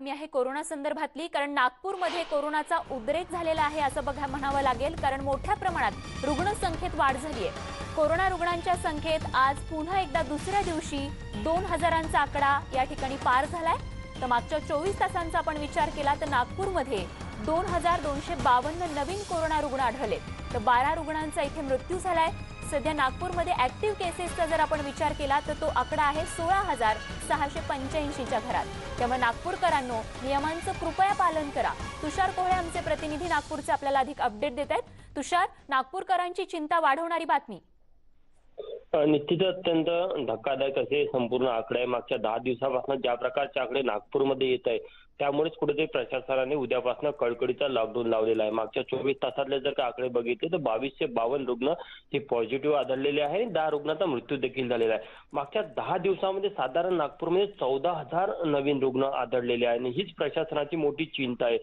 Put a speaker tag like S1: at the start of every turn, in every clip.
S1: मी आहे कोरोना संदर्भातली कारण नागपूरमध्ये कोरोनाचा उद्रेक झालेला आहे असं बघा म्हणावं लागेल कारण मोठ्या प्रमाणात रुग्णसंख्येत वाढ झाली आहे. कोरोना रुग्णांच्या संख्येत आज पुन्हा एकदा दुसऱ्या दिवशी दोन हजारांचा आकडा या ठिकाणी पार झालाय. तर मागच्या चोवीस तासांचा आपण विचार केला तर नागपूरमध्ये दोन हजार दोनशे बावन्न नवीन कोरोना रुग्ण आढळले. तर बारा रुग्णांचा इथे मृत्यू झालाय. सध्या नागपूरमध्ये ऍक्टिव्ह केसेसचा जर आपण विचार केला तर तो आकडा आहे सोळा हजार सहाशे पंच्याऐंशीच्या घरात. त्यामुळे नागपूरकरांनो नियमांचं कृपया पालन करा. तुषार कोहळे आमचे प्रतिनिधी नागपूरचे आपल्याला अधिक अपडेट देत आहेत. तुषार नागपूरकरांची चिंता वाढवणारी बातमी.
S2: अ, निश्चितच अत्यंत धक्कादायक असे संपूर्ण आकडे मागच्या दहा दिवसापासून ज्या प्रकारचे आकडे नागपूरमध्ये येत आहे त्यामुळेच कुठेतरी प्रशासनाने उद्यापासून कळकळीचा लॉकडाऊन लावलेला आहे. मागच्या चोवीस तासातले जर का आकडे बघितले तर बावीसशे बावन्न रुग्ण हे पॉझिटिव्ह आढळलेले आहे आणि दहा रुग्णांचा मृत्यू देखील झालेला आहे. मागच्या दहा दिवसामध्ये साधारण नागपूरमध्ये चौदा हजार नवीन रुग्ण आढळलेले आहे आणि हीच प्रशासनाची मोठी चिंता आहे.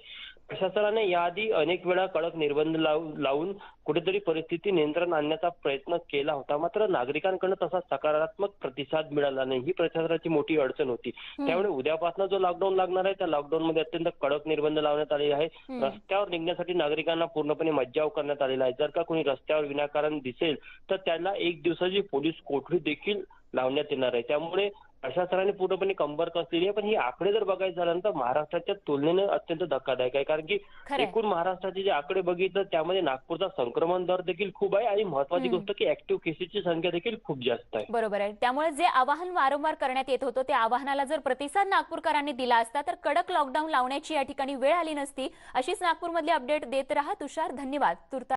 S2: प्रशासनाने याआधी अनेक वेळा कडक निर्बंध लाव- लावून कुठेतरी परिस्थिती नियंत्रण आणण्याचा प्रयत्न केला होता. मात्र नागरिकांकडून तसा सकारात्मक प्रतिसाद मिळाला नाही. ही प्रशासनाची मोठी अडचण होती. त्यामुळे उद्यापासून जो लॉकडाऊन लागणार आहे त्या लॉकडाऊन मध्ये अत्यंत कडक निर्बंध लावण्यात आले आहे. रस्त्यावर निघण्यासाठी नागरिकांना पूर्णपणे मज्जाव करण्यात आलेला आहे जर का कोणी रस्त्यावर विनाकारण दिसेल तर त्याला एक दिवसाची पोलीस कोठडी देखील लावण्यात येणार आहे. त्यामुळे प्रशासनाने पूर्णपणे कंबर कसलेली आहे. पण ही आकडे जर बघायचं झालं तर महाराष्ट्राच्या तुलनेने अत्यंत धक्कादायक आहे. कारण की. एकूण महाराष्ट्राचे जे आकडे बघितलं त्यामध्ये नागपूरचा संक्रमण दर देखील खूप आहे आणि महत्वाची. गोष्ट की ऍक्टिव्ह केसेसची संख्या देखील खूप जास्त आहे.
S1: बरोबर आहे. त्यामुळे जे आवाहन वारंवार करण्यात येत होतं त्या आवाहनाला जर प्रतिसाद नागपूरकरांनी दिला असता तर कडक लॉकडाऊन लावण्याची या ठिकाणी वेळ आली नसती. अशीच नागपूरमधली अपडेट देत राहा तुषार. धन्यवाद. तुर्ता